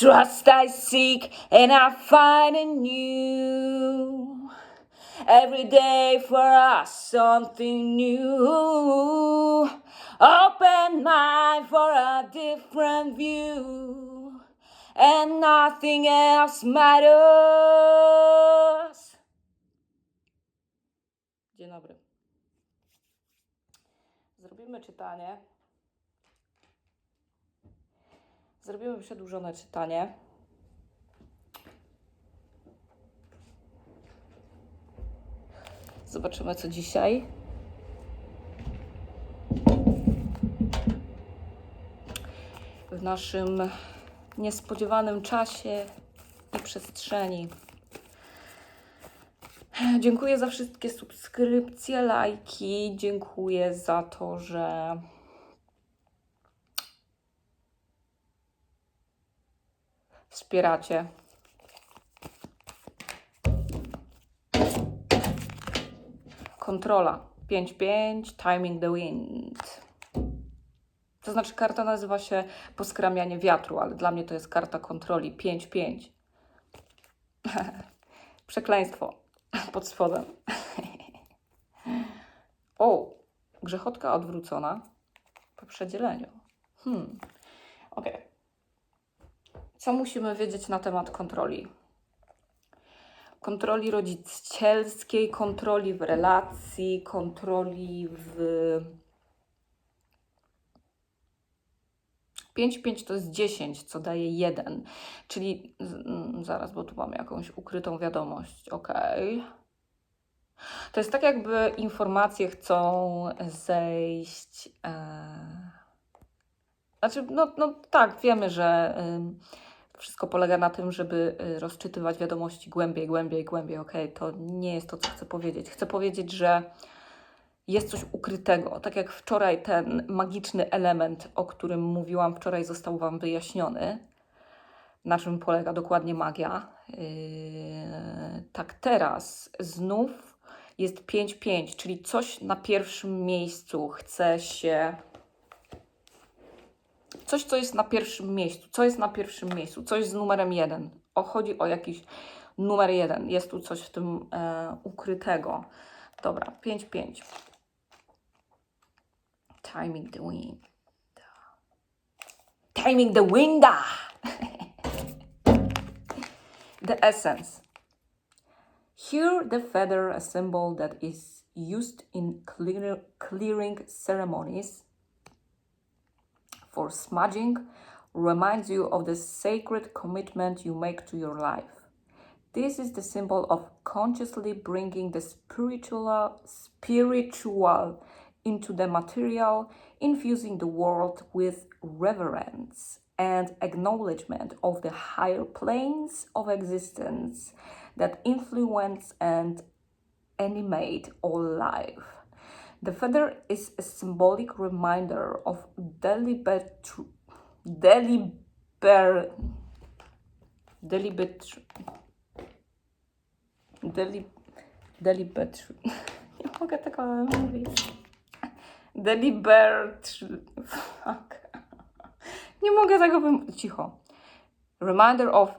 Trust I seek and I find in you. Every day for us something new. Open mind for a different view. And nothing else matters. Dzień dobry. Zrobimy czytanie. Zrobimy przedłużone czytanie. Zobaczymy, co dzisiaj. W naszym niespodziewanym czasie i przestrzeni. Dziękuję za wszystkie subskrypcje, lajki. Dziękuję za to, że wspieracie. Kontrola 5-5, Timing the Wind. To znaczy, karta nazywa się Poskramianie wiatru, ale dla mnie to jest karta kontroli 5-5. Przekleństwo pod spodem. o, grzechotka odwrócona po przedzieleniu. Hmm, okej. Okay. Co musimy wiedzieć na temat kontroli? Kontroli rodzicielskiej, kontroli w relacji, kontroli w. 5-5 to jest 10, co daje 1, czyli mm, zaraz, bo tu mam jakąś ukrytą wiadomość. Ok. To jest tak, jakby informacje chcą zejść. E... Znaczy, no, no tak, wiemy, że. Y wszystko polega na tym, żeby y, rozczytywać wiadomości głębiej, głębiej, głębiej. Ok, to nie jest to, co chcę powiedzieć. Chcę powiedzieć, że jest coś ukrytego. Tak jak wczoraj ten magiczny element, o którym mówiłam wczoraj, został Wam wyjaśniony, na czym polega dokładnie magia. Yy, tak teraz znów jest 5-5, czyli coś na pierwszym miejscu chce się Coś, co jest na pierwszym miejscu. Co jest na pierwszym miejscu? Coś z numerem jeden. O, chodzi o jakiś numer jeden. Jest tu coś w tym e, ukrytego. Dobra, 5-5. Timing the wind. Timing the wind. the essence. Here the feather, a symbol that is used in clear, clearing ceremonies for smudging reminds you of the sacred commitment you make to your life. This is the symbol of consciously bringing the spiritual spiritual into the material, infusing the world with reverence and acknowledgement of the higher planes of existence that influence and animate all life. The feather is a symbolic reminder of deliberate, deliberate, deliberate, deliberate, deliberate, nie mogę tego mówić. Deliberate, fuck. Nie mogę tego wymówić. Cicho. Reminder of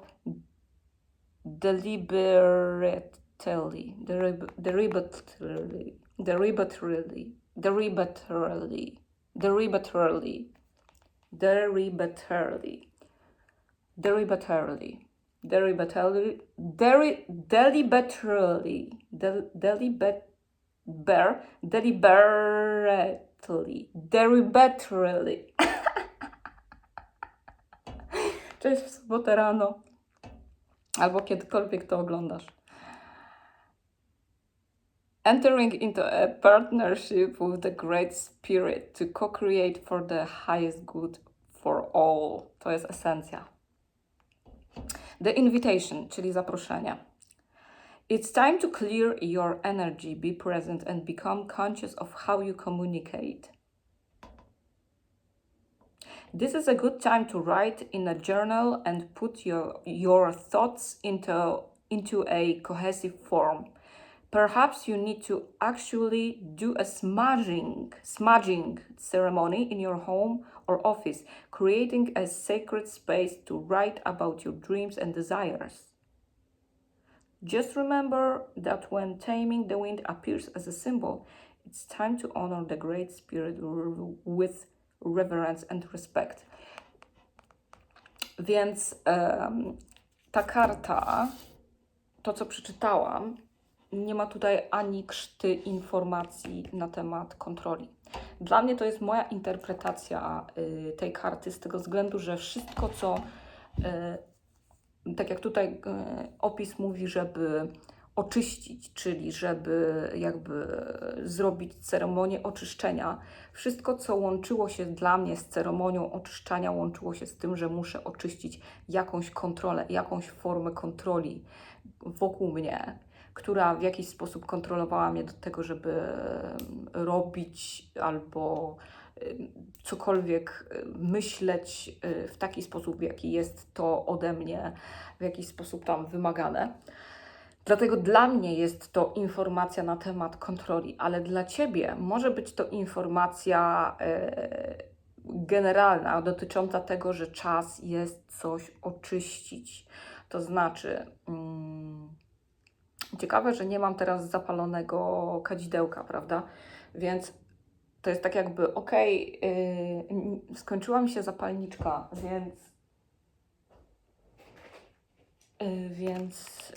deliberately, deliberately, deliberately, deliberately, deliberately, deliberately, deliberately, deliberately, deliberately, deliberately, deliberately, deliberately. Cześć w sobotę rano, albo kiedykolwiek to oglądasz entering into a partnership with the Great Spirit to co-create for the highest good for all. To jest esencja. The invitation, czyli zaproszenie. It's time to clear your energy, be present and become conscious of how you communicate. This is a good time to write in a journal and put your, your thoughts into, into a cohesive form Perhaps you need to actually do a smudging smudging ceremony in your home or office, creating a sacred space to write about your dreams and desires. Just remember that when taming the wind appears as a symbol, it's time to honor the great spirit with reverence and respect. Więc em, ta karta, to co przeczytałam, nie ma tutaj ani krzty informacji na temat kontroli. Dla mnie to jest moja interpretacja y, tej karty z tego względu, że wszystko co y, tak jak tutaj e, opis mówi, żeby oczyścić, czyli żeby jakby zrobić ceremonię oczyszczenia. Wszystko, co łączyło się dla mnie z ceremonią oczyszczania, łączyło się z tym, że muszę oczyścić jakąś kontrolę, jakąś formę kontroli wokół mnie, która w jakiś sposób kontrolowała mnie do tego, żeby robić albo cokolwiek myśleć e, w taki sposób, w jaki jest to ode mnie w jakiś sposób tam wymagane. Dlatego dla mnie jest to informacja na temat kontroli, ale dla ciebie może być to informacja e, generalna dotycząca tego, że czas jest coś oczyścić. To znaczy, mm, ciekawe, że nie mam teraz zapalonego kadzidełka, prawda? Więc to jest tak jakby, okej, yy, skończyła mi się zapalniczka, więc Y, więc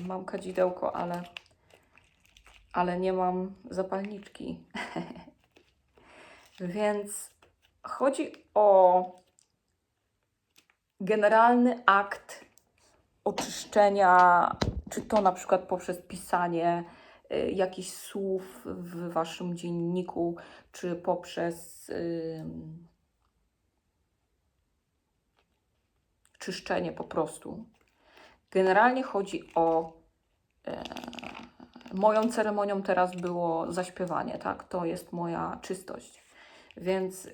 y, mam kadzidełko, ale, ale nie mam zapalniczki. więc chodzi o generalny akt oczyszczenia, czy to na przykład poprzez pisanie y, jakichś słów w waszym dzienniku, czy poprzez czyszczenie po prostu. Generalnie chodzi o. E, moją ceremonią teraz było zaśpiewanie, tak? To jest moja czystość. Więc e,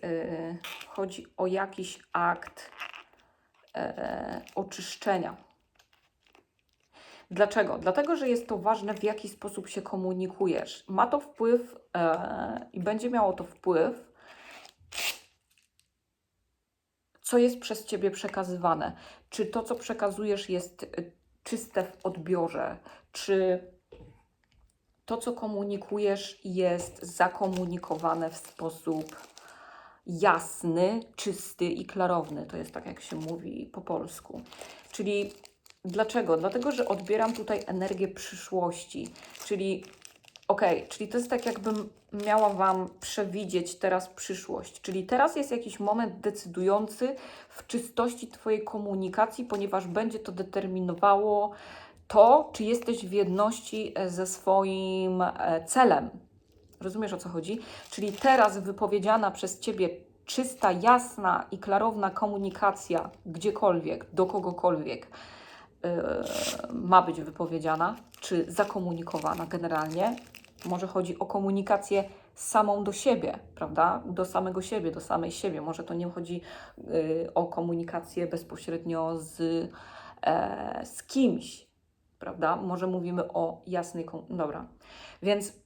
chodzi o jakiś akt e, oczyszczenia. Dlaczego? Dlatego, że jest to ważne, w jaki sposób się komunikujesz. Ma to wpływ e, i będzie miało to wpływ, co jest przez ciebie przekazywane. Czy to, co przekazujesz, jest y, czyste w odbiorze? Czy to, co komunikujesz, jest zakomunikowane w sposób jasny, czysty i klarowny? To jest tak, jak się mówi po polsku. Czyli dlaczego? Dlatego, że odbieram tutaj energię przyszłości, czyli Okej, czyli to jest tak, jakbym miała Wam przewidzieć teraz przyszłość. Czyli teraz jest jakiś moment decydujący w czystości Twojej komunikacji, ponieważ będzie to determinowało to, czy jesteś w jedności e, ze swoim e, celem. Rozumiesz o co chodzi? Czyli teraz wypowiedziana przez Ciebie czysta, jasna i klarowna komunikacja gdziekolwiek, do kogokolwiek ma być wypowiedziana, czy zakomunikowana generalnie. Może chodzi o komunikację samą do siebie, prawda? Do samego siebie, do samej siebie. Może to nie chodzi yy, o komunikację bezpośrednio z, e, z kimś, prawda? Może mówimy o jasnej. Dobra, więc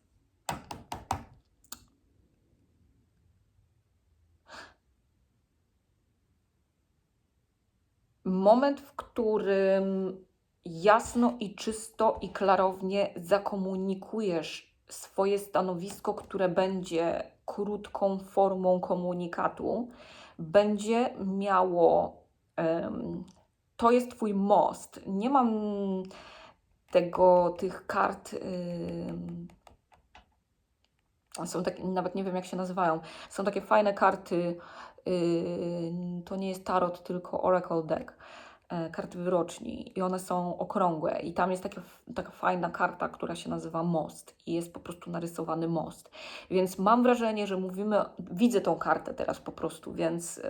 moment, w którym jasno i czysto i klarownie zakomunikujesz swoje stanowisko, które będzie krótką formą komunikatu, będzie miało. em, to jest Twój most. Nie mam tego, tych kart. ym, są takie, nawet nie wiem jak się nazywają. Są takie fajne karty. Yy, to nie jest tarot, tylko Oracle Deck. e, Karty wyroczni i one są okrągłe, i tam jest takie, taka fajna karta, która się nazywa most, i jest po prostu narysowany most. Więc mam wrażenie, że mówimy, widzę tą kartę teraz po prostu, więc yy,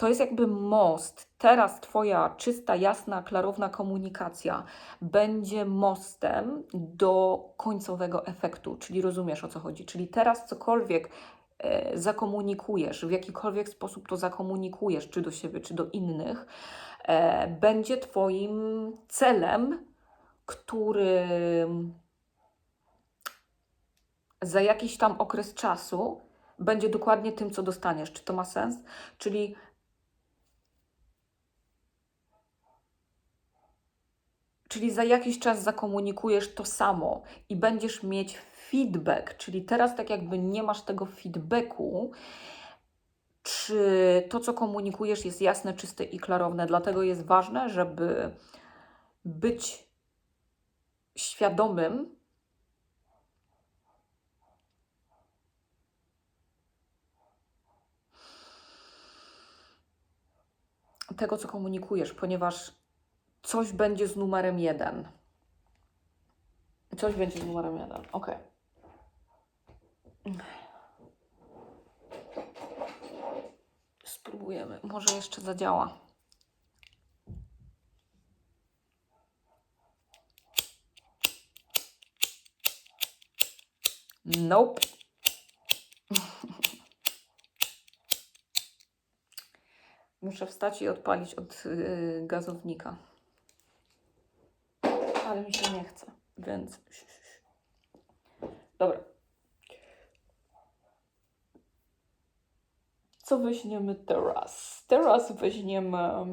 to jest jakby most. Teraz Twoja czysta, jasna, klarowna komunikacja będzie mostem do końcowego efektu, czyli rozumiesz o co chodzi. Czyli teraz cokolwiek e, zakomunikujesz, w jakikolwiek sposób to zakomunikujesz, czy do siebie, czy do innych, e, będzie Twoim celem, który za jakiś tam okres czasu będzie dokładnie tym, co dostaniesz. Czy to ma sens? Czyli Czyli za jakiś czas zakomunikujesz to samo i będziesz mieć feedback, czyli teraz tak jakby nie masz tego feedbacku, czy to, co komunikujesz, jest jasne, czyste i klarowne. Dlatego jest ważne, żeby być świadomym tego, co komunikujesz, ponieważ coś będzie z numerem jeden. Coś będzie z numerem jeden. Ok. Spróbujemy. Może jeszcze zadziała. Nope. Muszę wstać i odpalić od yy, gazownika. Ale mi się nie chce, więc. Dobra. Co weźmiemy teraz? Teraz weźmiemy.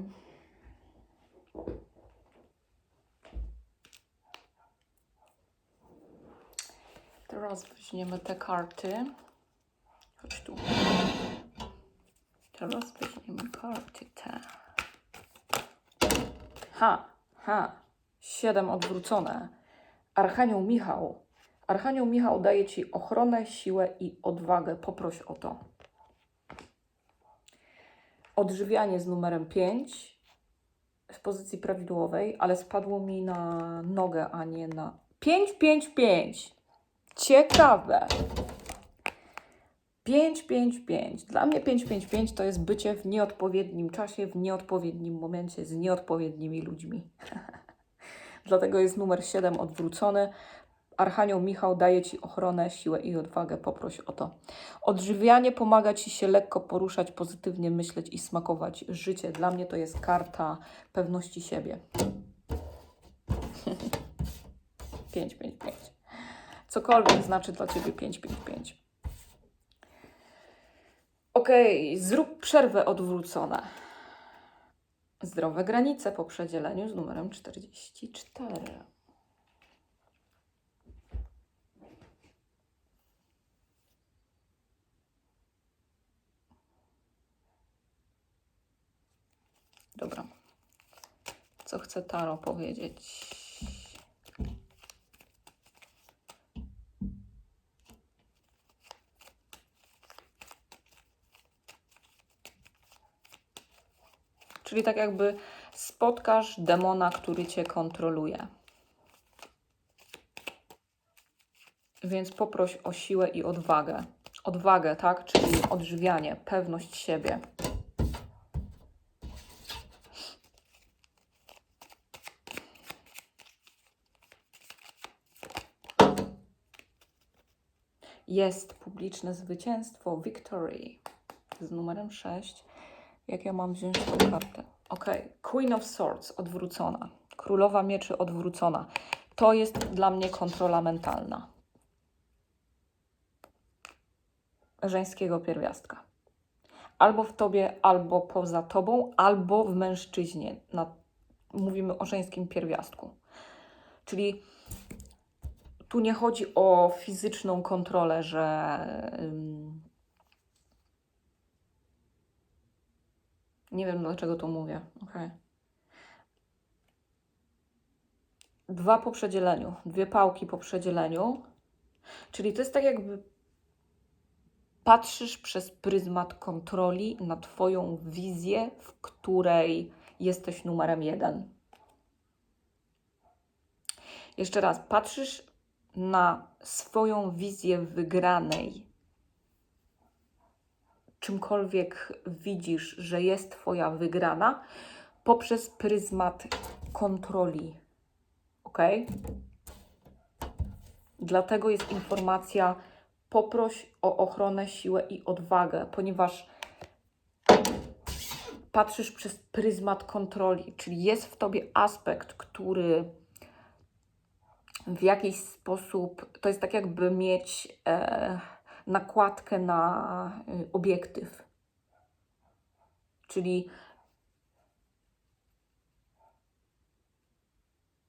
Teraz weźmiemy te karty. Chodź tu. Teraz weźmiemy karty te. Ha, ha. Siedem odwrócone. Archanioł Michał. Archanioł Michał daje Ci ochronę, siłę i odwagę. Poproś o to. Odżywianie z numerem 5 w pozycji prawidłowej, ale spadło mi na nogę, a nie na 5, 5, 5. Ciekawe. 5, 5, 5. Dla mnie 5, 5, 5 to jest bycie w nieodpowiednim czasie, w nieodpowiednim momencie z nieodpowiednimi ludźmi. Dlatego jest numer 7 odwrócony. Archanioł Michał daje Ci ochronę, siłę i odwagę. Poproś o to. Odżywianie pomaga Ci się lekko poruszać, pozytywnie myśleć i smakować życie. Dla mnie to jest karta pewności siebie. 5, 5, 5. Cokolwiek znaczy dla Ciebie 5, 5, 5. Ok, zrób przerwę odwrócone. Zdrowe granice po przedzieleniu z numerem 44. Dobra. Co chce Taro powiedzieć? Czyli tak jakby spotkasz demona, który cię kontroluje. Więc poproś o siłę i odwagę. Odwagę, tak? Czyli odżywianie, pewność siebie. Jest publiczne zwycięstwo, victory z numerem 6. Jak ja mam wziąć tą kartę? Ok, Queen of Swords odwrócona. Królowa mieczy odwrócona. To jest dla mnie kontrola mentalna. Żeńskiego pierwiastka. Albo w tobie, albo poza tobą, albo w mężczyźnie. Na, mówimy o żeńskim pierwiastku. Czyli tu nie chodzi o fizyczną kontrolę, że. Ym, Nie wiem dlaczego to mówię. Dwa po przedzieleniu, dwie pałki po przedzieleniu. Czyli to jest tak jakby patrzysz przez pryzmat kontroli na Twoją wizję, w której jesteś numerem jeden. Jeszcze raz, patrzysz na swoją wizję wygranej czymkolwiek widzisz, że jest Twoja wygrana, poprzez pryzmat kontroli. Ok? Dlatego jest informacja: poproś o ochronę, siłę i odwagę, ponieważ patrzysz przez pryzmat kontroli, czyli jest w tobie aspekt, który w jakiś sposób, to jest tak jakby mieć e, nakładkę na y, obiektyw. Czyli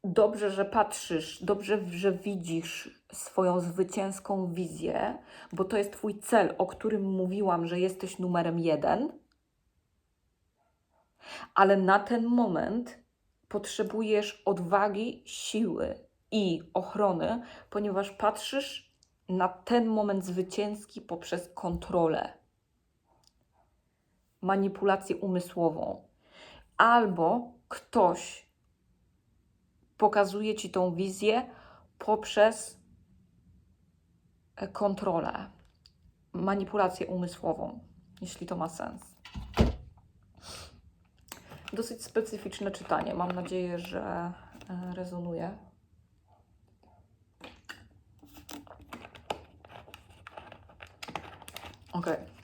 dobrze, że patrzysz, dobrze, że widzisz swoją zwycięską wizję, bo to jest Twój cel, o którym mówiłam, że jesteś numerem jeden. Ale na ten moment potrzebujesz odwagi, siły i ochrony, ponieważ patrzysz na ten moment zwycięski poprzez kontrolę, manipulację umysłową. Albo ktoś pokazuje ci tą wizję poprzez e, kontrolę, manipulację umysłową, jeśli to ma sens. Dosyć specyficzne czytanie. Mam nadzieję, że e, rezonuje. Ok.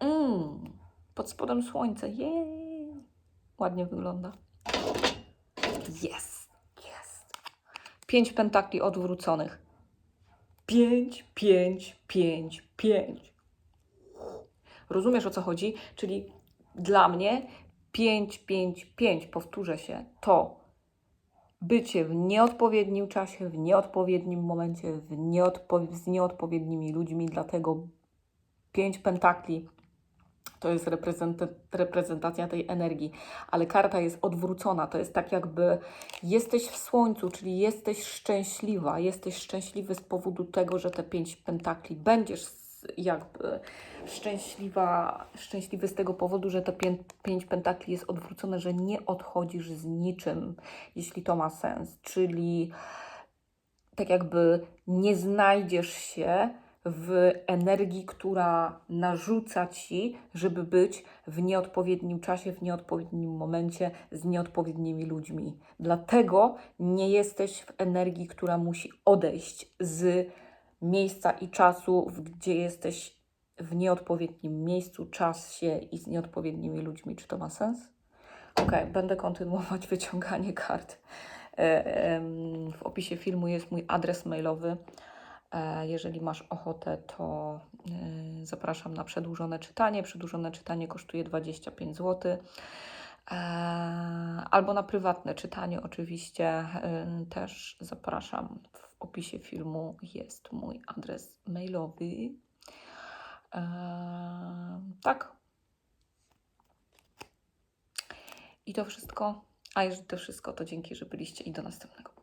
Mm, pod spodem słońce. Jej! Ładnie wygląda. Jest! Jest! Pięć pentakli odwróconych. Pięć, pięć, pięć, pięć. Rozumiesz o co chodzi? Czyli dla mnie pięć, pięć, pięć, powtórzę się, to bycie w nieodpowiednim czasie, w nieodpowiednim momencie, w nieodpo- z nieodpowiednimi ludźmi, dlatego pięć pentakli to jest reprezenta- reprezentacja tej energii, ale karta jest odwrócona. To jest tak, jakby jesteś w słońcu, czyli jesteś szczęśliwa. Jesteś szczęśliwy z powodu tego, że te pięć pentakli będziesz jakby szczęśliwa, szczęśliwy z tego powodu, że te pię- pięć pentakli jest odwrócone, że nie odchodzisz z niczym, jeśli to ma sens. Czyli tak jakby nie znajdziesz się w energii, która narzuca ci, żeby być w nieodpowiednim czasie, w nieodpowiednim momencie z nieodpowiednimi ludźmi. Dlatego nie jesteś w energii, która musi odejść z miejsca i czasu, gdzie jesteś w nieodpowiednim miejscu, czasie i z nieodpowiednimi ludźmi. Czy to ma sens? Ok, będę kontynuować wyciąganie kart. E, W opisie filmu jest mój adres mailowy. E, Jeżeli masz ochotę, to e, zapraszam na przedłużone czytanie. Przedłużone czytanie kosztuje 25 zł. Albo na prywatne czytanie, oczywiście e, też zapraszam. W opisie filmu jest mój adres mailowy. E, Tak. I to wszystko. A jeżeli to wszystko, to dzięki, że byliście i do następnego.